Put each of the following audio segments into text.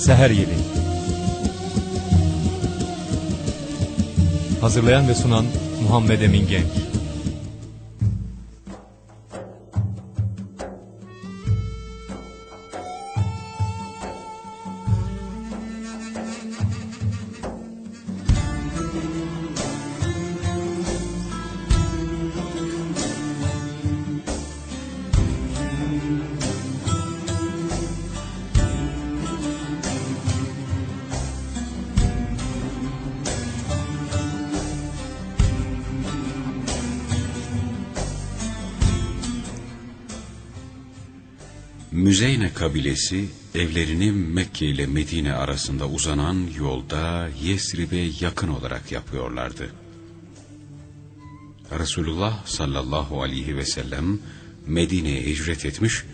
Seher Yeli. Hazırlayan ve sunan Muhammed Emin Genç Müzeyne kabilesi evlerini Mekke ile Medine arasında uzanan yolda Yesrib'e yakın olarak yapıyorlardı. Resulullah sallallahu aleyhi ve sellem Medine'ye hicret etmiş,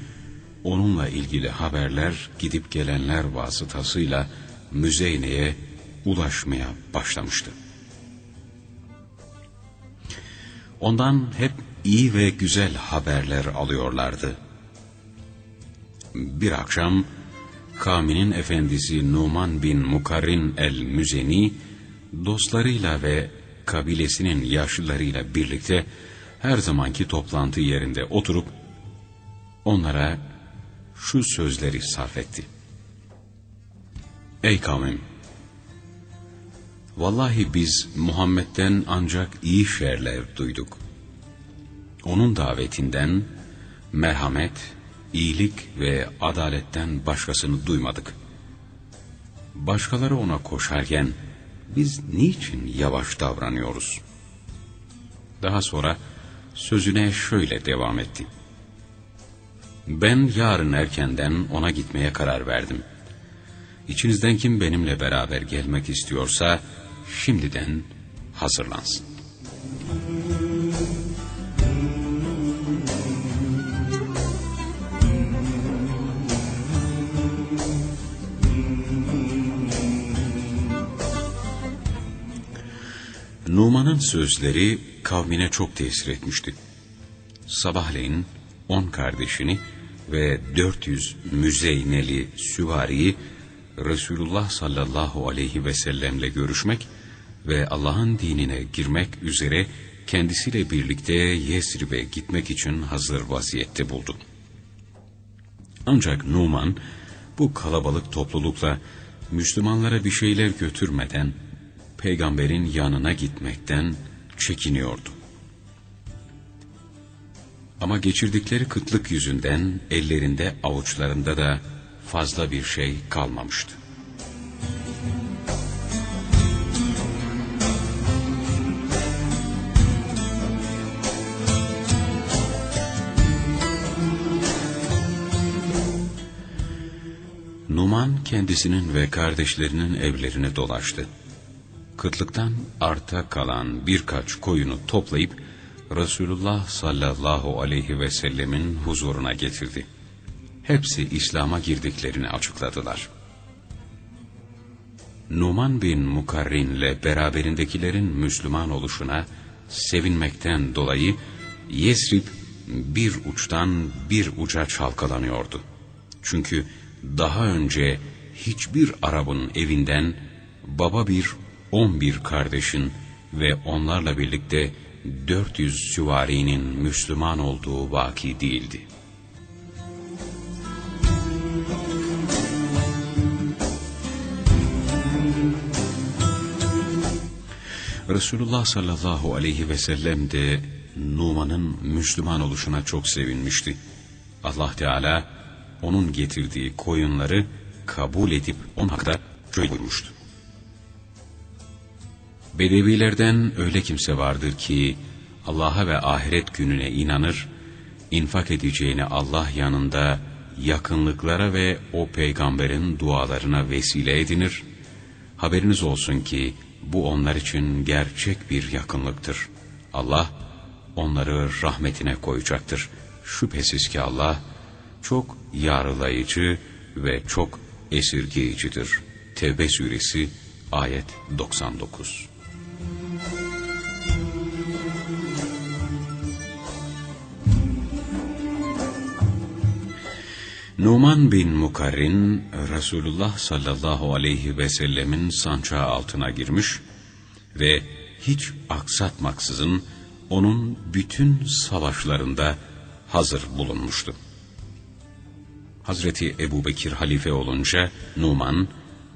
onunla ilgili haberler gidip gelenler vasıtasıyla Müzeyne'ye ulaşmaya başlamıştı. Ondan hep iyi ve güzel haberler alıyorlardı. Bir akşam kavminin efendisi Numan bin Mukarrin el-Müzeni dostlarıyla ve kabilesinin yaşlılarıyla birlikte her zamanki toplantı yerinde oturup onlara şu sözleri sarf etti. Ey kavmim! Vallahi biz Muhammed'den ancak iyi şeyler duyduk. Onun davetinden merhamet, iyilik ve adaletten başkasını duymadık. Başkaları ona koşarken biz niçin yavaş davranıyoruz? Daha sonra sözüne şöyle devam etti. Ben yarın erkenden ona gitmeye karar verdim. İçinizden kim benimle beraber gelmek istiyorsa şimdiden hazırlansın. Numan'ın sözleri kavmine çok tesir etmişti. Sabahleyin on kardeşini ve 400 müzeyneli süvariyi Resulullah sallallahu aleyhi ve sellemle görüşmek ve Allah'ın dinine girmek üzere kendisiyle birlikte Yesrib'e gitmek için hazır vaziyette buldu. Ancak Numan bu kalabalık toplulukla Müslümanlara bir şeyler götürmeden peygamberin yanına gitmekten çekiniyordu. Ama geçirdikleri kıtlık yüzünden ellerinde avuçlarında da fazla bir şey kalmamıştı. Numan kendisinin ve kardeşlerinin evlerini dolaştı. Kıtlıktan arta kalan birkaç koyunu toplayıp Resulullah sallallahu aleyhi ve sellemin huzuruna getirdi. Hepsi İslam'a girdiklerini açıkladılar. Numan bin Mukarrin ile beraberindekilerin Müslüman oluşuna sevinmekten dolayı Yesrib bir uçtan bir uca çalkalanıyordu. Çünkü daha önce hiçbir Arap'ın evinden baba bir on bir kardeşin ve onlarla birlikte 400 süvarinin Müslüman olduğu vaki değildi. Resulullah sallallahu aleyhi ve sellem de Numan'ın Müslüman oluşuna çok sevinmişti. Allah Teala onun getirdiği koyunları kabul edip on hakta şöyle buyurmuştu. Bedevilerden öyle kimse vardır ki Allah'a ve ahiret gününe inanır, infak edeceğini Allah yanında yakınlıklara ve o peygamberin dualarına vesile edinir. Haberiniz olsun ki bu onlar için gerçek bir yakınlıktır. Allah onları rahmetine koyacaktır. Şüphesiz ki Allah çok yarılayıcı ve çok esirgeyicidir. Tevbe suresi ayet 99 Numan bin Mukarrin, Resulullah sallallahu aleyhi ve sellemin sancağı altına girmiş ve hiç aksatmaksızın onun bütün savaşlarında hazır bulunmuştu. Hazreti Ebubekir halife olunca Numan,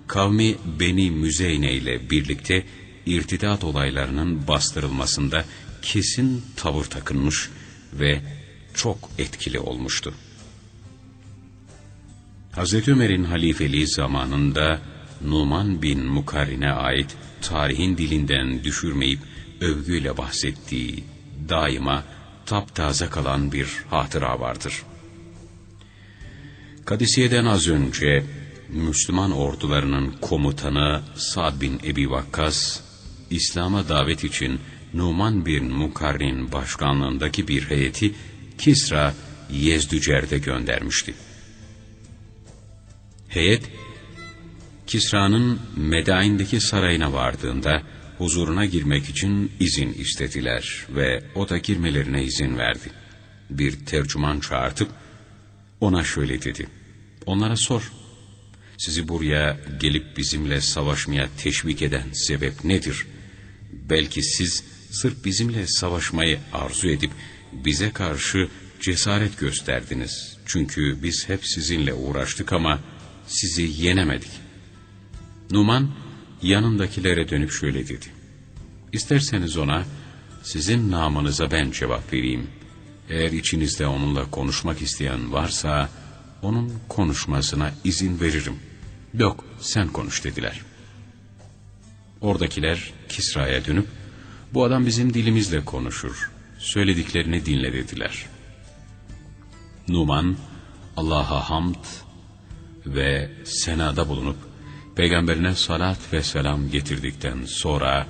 kavmi Beni Müzeyne ile birlikte irtidat olaylarının bastırılmasında kesin tavır takınmış ve çok etkili olmuştu. Hazreti Ömer'in halifeliği zamanında Numan bin Mukarrin'e ait tarihin dilinden düşürmeyip övgüyle bahsettiği daima taptaze kalan bir hatıra vardır. Kadisiye'den az önce Müslüman ordularının komutanı Sa'd bin Ebi Vakkas, İslam'a davet için Numan bin Mukarrin başkanlığındaki bir heyeti Kisra Yezdücer'de göndermişti. Heyet, Kisra'nın Medain'deki sarayına vardığında huzuruna girmek için izin istediler ve o da girmelerine izin verdi. Bir tercüman çağırtıp ona şöyle dedi. Onlara sor. Sizi buraya gelip bizimle savaşmaya teşvik eden sebep nedir? Belki siz sırf bizimle savaşmayı arzu edip bize karşı cesaret gösterdiniz. Çünkü biz hep sizinle uğraştık ama sizi yenemedik. Numan yanındakilere dönüp şöyle dedi. İsterseniz ona sizin namınıza ben cevap vereyim. Eğer içinizde onunla konuşmak isteyen varsa onun konuşmasına izin veririm. Yok sen konuş dediler. Oradakiler Kisra'ya dönüp bu adam bizim dilimizle konuşur. Söylediklerini dinle dediler. Numan Allah'a hamd ve senada bulunup peygamberine salat ve selam getirdikten sonra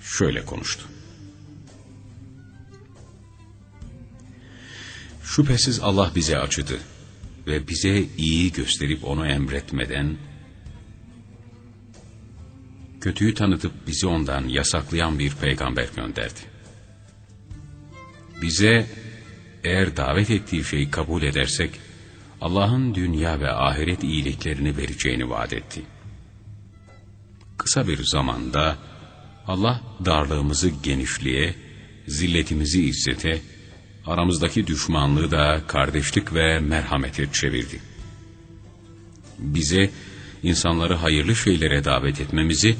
şöyle konuştu. Şüphesiz Allah bize acıdı ve bize iyi gösterip onu emretmeden, kötüyü tanıtıp bizi ondan yasaklayan bir peygamber gönderdi. Bize eğer davet ettiği şeyi kabul edersek, Allah'ın dünya ve ahiret iyiliklerini vereceğini vaat etti. Kısa bir zamanda Allah darlığımızı genişliğe, zilletimizi izzete, aramızdaki düşmanlığı da kardeşlik ve merhamete çevirdi. Bize insanları hayırlı şeylere davet etmemizi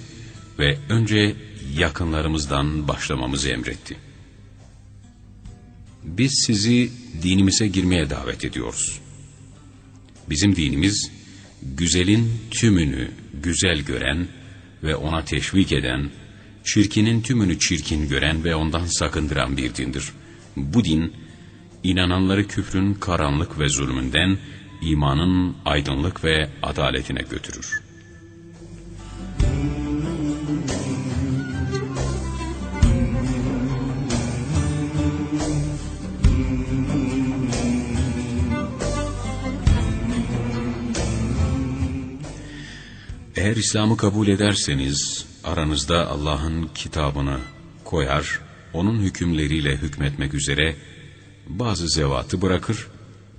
ve önce yakınlarımızdan başlamamızı emretti. Biz sizi dinimize girmeye davet ediyoruz. Bizim dinimiz, güzelin tümünü güzel gören ve ona teşvik eden, çirkinin tümünü çirkin gören ve ondan sakındıran bir dindir. Bu din, inananları küfrün karanlık ve zulmünden, imanın aydınlık ve adaletine götürür. Eğer İslam'ı kabul ederseniz aranızda Allah'ın kitabını koyar, onun hükümleriyle hükmetmek üzere bazı zevatı bırakır,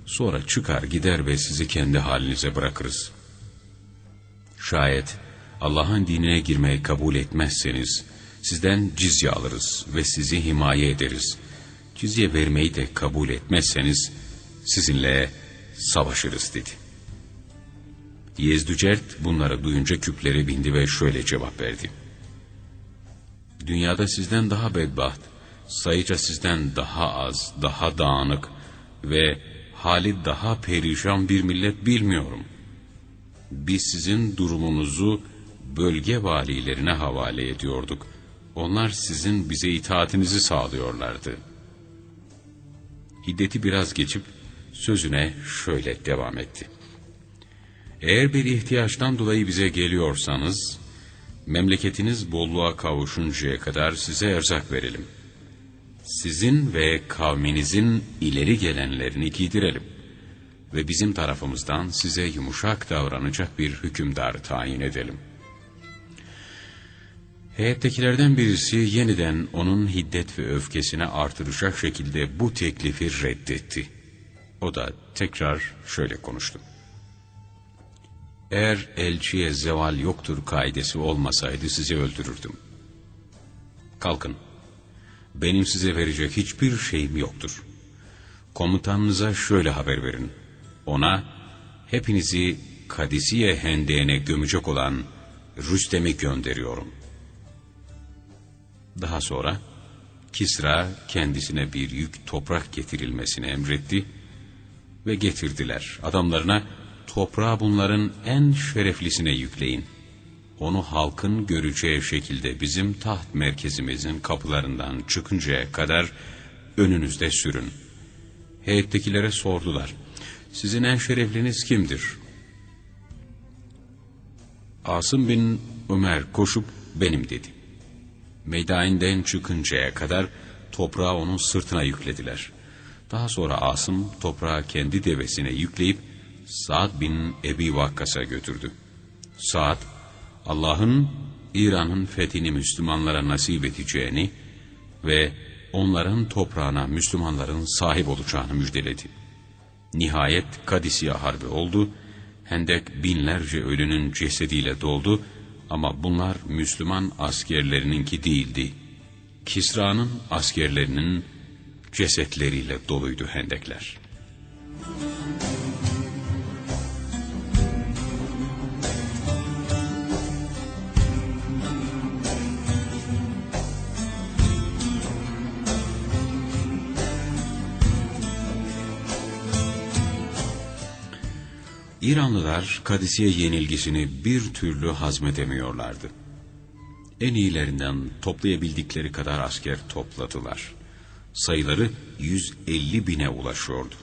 sonra çıkar gider ve sizi kendi halinize bırakırız. Şayet Allah'ın dinine girmeyi kabul etmezseniz sizden cizye alırız ve sizi himaye ederiz. Cizye vermeyi de kabul etmezseniz sizinle savaşırız dedi. Yezdücert bunları duyunca küplere bindi ve şöyle cevap verdi. Dünyada sizden daha bedbaht, sayıca sizden daha az, daha dağınık ve hali daha perişan bir millet bilmiyorum. Biz sizin durumunuzu bölge valilerine havale ediyorduk. Onlar sizin bize itaatinizi sağlıyorlardı. Hiddeti biraz geçip sözüne şöyle devam etti. Eğer bir ihtiyaçtan dolayı bize geliyorsanız, memleketiniz bolluğa kavuşuncaya kadar size erzak verelim. Sizin ve kavminizin ileri gelenlerini giydirelim. Ve bizim tarafımızdan size yumuşak davranacak bir hükümdar tayin edelim. Heyettekilerden birisi yeniden onun hiddet ve öfkesine artıracak şekilde bu teklifi reddetti. O da tekrar şöyle konuştu. Eğer elçiye zeval yoktur kaidesi olmasaydı sizi öldürürdüm. Kalkın. Benim size verecek hiçbir şeyim yoktur. Komutanınıza şöyle haber verin. Ona hepinizi Kadisiye hendeğine gömecek olan Rüstem'i gönderiyorum. Daha sonra Kisra kendisine bir yük toprak getirilmesini emretti ve getirdiler. Adamlarına toprağı bunların en şereflisine yükleyin. Onu halkın göreceği şekilde bizim taht merkezimizin kapılarından çıkıncaya kadar önünüzde sürün. Heyettekilere sordular. Sizin en şerefliniz kimdir? Asım bin Ömer koşup benim dedi. Meydaninden çıkıncaya kadar toprağı onun sırtına yüklediler. Daha sonra Asım toprağı kendi devesine yükleyip Sa'd bin Ebi Vakkas'a götürdü. Sa'd, Allah'ın İran'ın fethini Müslümanlara nasip edeceğini ve onların toprağına Müslümanların sahip olacağını müjdeledi. Nihayet Kadisiye Harbi oldu, Hendek binlerce ölünün cesediyle doldu ama bunlar Müslüman askerlerininki değildi. Kisra'nın askerlerinin cesetleriyle doluydu hendekler. İranlılar Kadisiye yenilgisini bir türlü hazmedemiyorlardı. En iyilerinden toplayabildikleri kadar asker topladılar. Sayıları 150 bine ulaşıyordu.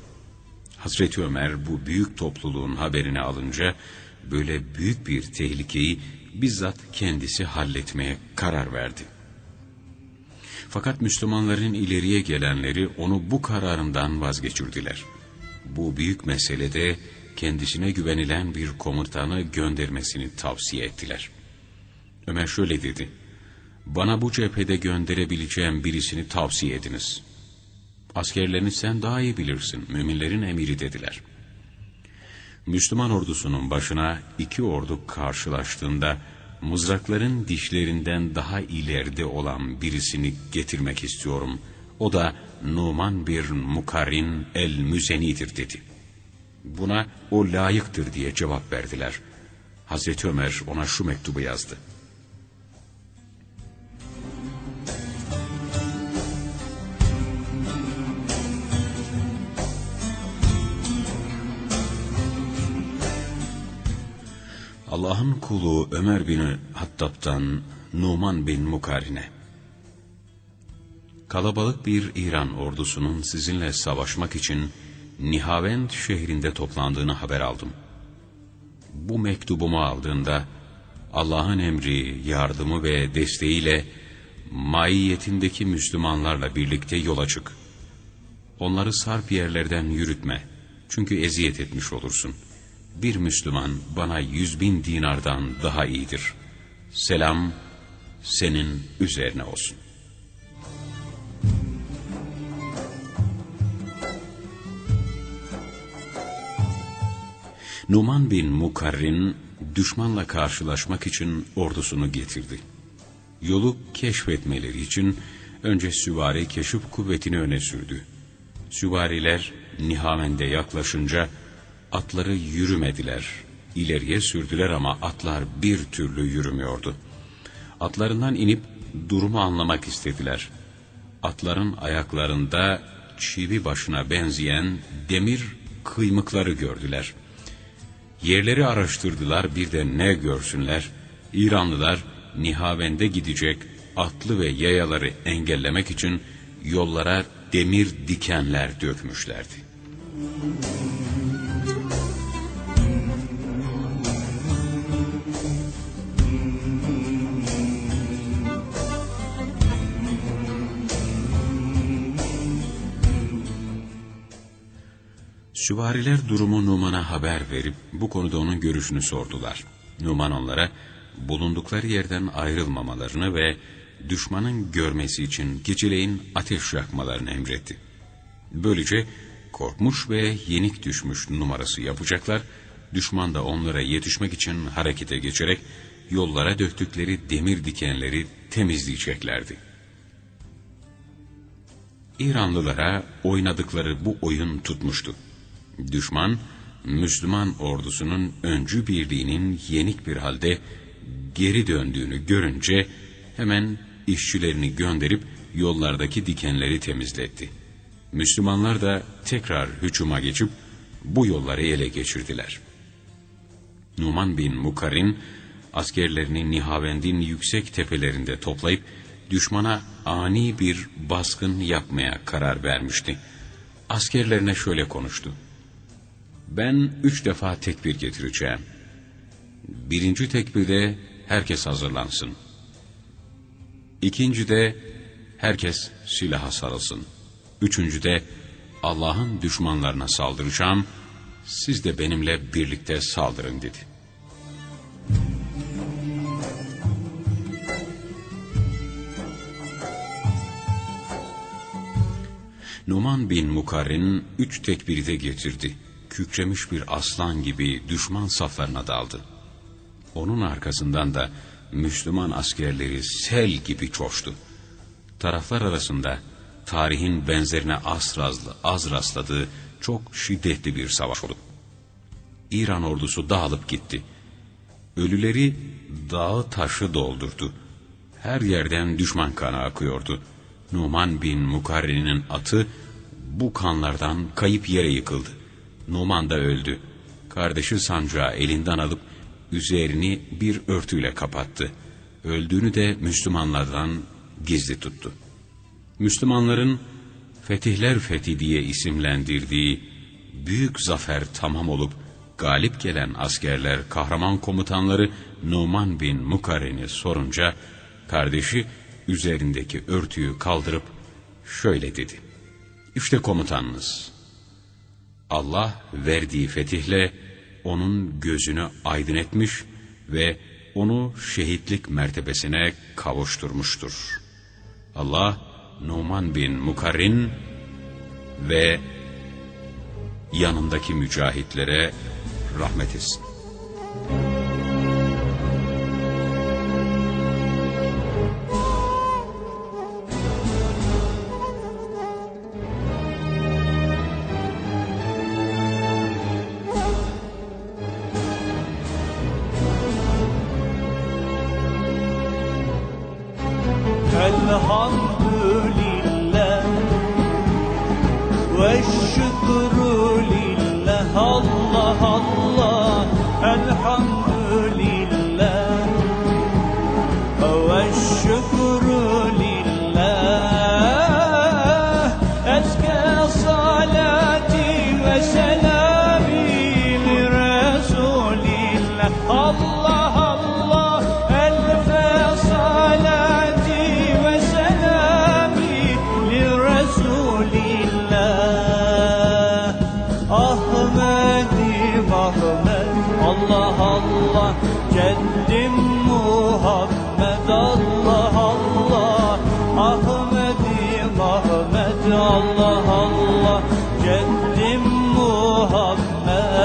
Hazreti Ömer bu büyük topluluğun haberini alınca böyle büyük bir tehlikeyi bizzat kendisi halletmeye karar verdi. Fakat Müslümanların ileriye gelenleri onu bu kararından vazgeçirdiler. Bu büyük meselede kendisine güvenilen bir komutanı göndermesini tavsiye ettiler. Ömer şöyle dedi, bana bu cephede gönderebileceğim birisini tavsiye ediniz. Askerlerini sen daha iyi bilirsin, müminlerin emiri dediler. Müslüman ordusunun başına iki ordu karşılaştığında, mızrakların dişlerinden daha ileride olan birisini getirmek istiyorum. O da Numan bir Mukarrin el-Müzeni'dir dedi. Buna o layıktır diye cevap verdiler. Hazreti Ömer ona şu mektubu yazdı. Allah'ın kulu Ömer bin Hattab'tan Numan bin Mukarine. Kalabalık bir İran ordusunun sizinle savaşmak için Nihavend şehrinde toplandığını haber aldım. Bu mektubumu aldığında Allah'ın emri, yardımı ve desteğiyle maiyetindeki Müslümanlarla birlikte yola çık. Onları sarp yerlerden yürütme. Çünkü eziyet etmiş olursun. Bir Müslüman bana yüz bin dinardan daha iyidir. Selam senin üzerine olsun. Numan bin Mukarrin düşmanla karşılaşmak için ordusunu getirdi. Yolu keşfetmeleri için önce süvari keşif kuvvetini öne sürdü. Süvariler Nihavend'e yaklaşınca atları yürümediler. İleriye sürdüler ama atlar bir türlü yürümüyordu. Atlarından inip durumu anlamak istediler. Atların ayaklarında çivi başına benzeyen demir kıymıkları gördüler. Yerleri araştırdılar bir de ne görsünler. İranlılar Nihavend'e gidecek atlı ve yayaları engellemek için yollara demir dikenler dökmüşlerdi. Süvariler durumu Numan'a haber verip bu konuda onun görüşünü sordular. Numan onlara bulundukları yerden ayrılmamalarını ve düşmanın görmesi için geceleyin ateş yakmalarını emretti. Böylece korkmuş ve yenik düşmüş numarası yapacaklar. Düşman da onlara yetişmek için harekete geçerek yollara döktükleri demir dikenleri temizleyeceklerdi. İranlılara oynadıkları bu oyun tutmuştu. Düşman, Müslüman ordusunun öncü birliğinin yenik bir halde geri döndüğünü görünce hemen işçilerini gönderip yollardaki dikenleri temizletti. Müslümanlar da tekrar hücuma geçip bu yolları ele geçirdiler. Numan bin Mukarrin askerlerini Nihavend'in yüksek tepelerinde toplayıp düşmana ani bir baskın yapmaya karar vermişti. Askerlerine şöyle konuştu. Ben üç defa tekbir getireceğim. Birinci tekbirde herkes hazırlansın. İkincide herkes silaha sarılsın. Üçüncüde Allah'ın düşmanlarına saldıracağım, siz de benimle birlikte saldırın dedi. Numan bin Mukarrin üç tekbirde getirdi. Kükremiş bir aslan gibi düşman saflarına daldı. Onun arkasından da Müslüman askerleri sel gibi coştu. Taraflar arasında tarihin benzerine az, razlı, az rastladığı çok şiddetli bir savaş oldu. İran ordusu dağılıp gitti. Ölüleri dağı taşı doldurdu. Her yerden düşman kanı akıyordu. Numan bin Mukarrin'in atı bu kanlardan kayıp yere yıkıldı. Numan da öldü. Kardeşi sancağı elinden alıp üzerini bir örtüyle kapattı. Öldüğünü de Müslümanlardan gizli tuttu. Müslümanların Fetihler Fethi diye isimlendirdiği büyük zafer tamam olup galip gelen askerler kahraman komutanları Numan bin Mukarren'i sorunca kardeşi üzerindeki örtüyü kaldırıp şöyle dedi. İşte komutanınız. Allah verdiği fetihle onun gözünü aydın etmiş ve onu şehitlik mertebesine kavuşturmuştur. Allah Numan bin Mukarrin ve yanındaki mücahitlere rahmet etsin. Allah Ceddim Muhammed